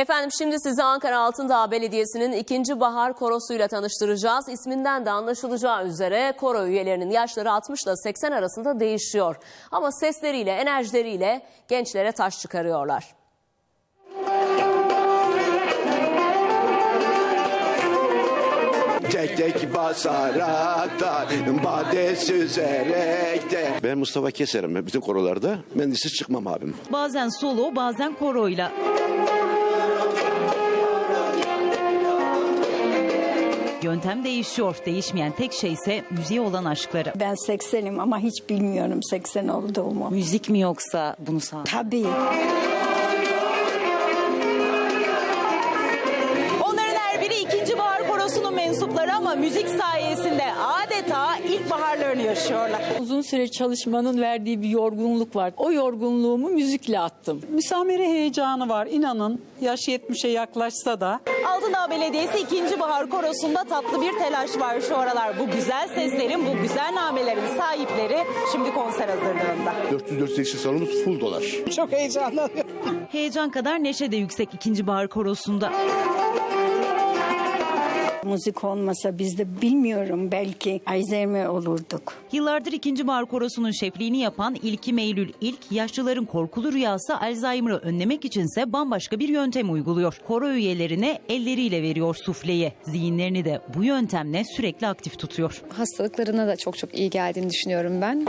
Efendim şimdi sizi Ankara Altındağ Belediyesi'nin ikinci bahar korosuyla tanıştıracağız. İsminden de anlaşılacağı üzere koro üyelerinin yaşları 60 ile 80 arasında değişiyor. Ama sesleriyle, enerjileriyle gençlere taş çıkarıyorlar. Tek tek basarak da bade süzerek de Ben Mustafa Keser'im bütün korolarda. Ben siz çıkmam abim. Bazen solo, bazen koroyla. Yöntem değişiyor. Değişmeyen tek şey ise müziğe olan aşkları. Ben 80'im ama hiç bilmiyorum 80 olduğumu. Müzik mi yoksa bunu sağ? Tabii. Onların her biri ikinci bahar korosunun mensupları ama müzik sayesinde adeta ilkbaharlarını yaşıyorlar. Uzun süre çalışmanın verdiği bir yorgunluk var. O yorgunluğumu müzikle attım. Müsamere heyecanı var inanın. Yaş 70'e yaklaşsa da. Altındağ Belediyesi ikinci bahar korosunda tatlı bir telaş var şu aralar. Bu güzel seslerin, bu güzel namelerin sahipleri şimdi konser hazırlığında. 404 salonumuz full dolar. Heyecan kadar neşe de yüksek ikinci bahar korosunda. Müzik olmasa biz de bilmiyorum belki Alzheimer olurduk. Yıllardır ikinci bahar korosunun şefliğini yapan İlkim Eylül ilk yaşlıların korkulu rüyası Alzheimer'ı önlemek içinse bambaşka bir yöntem uyguluyor. Koro üyelerine elleriyle veriyor sufleyi. Zihinlerini de bu yöntemle sürekli aktif tutuyor. hastalıklarına da çok çok iyi geldiğini düşünüyorum ben.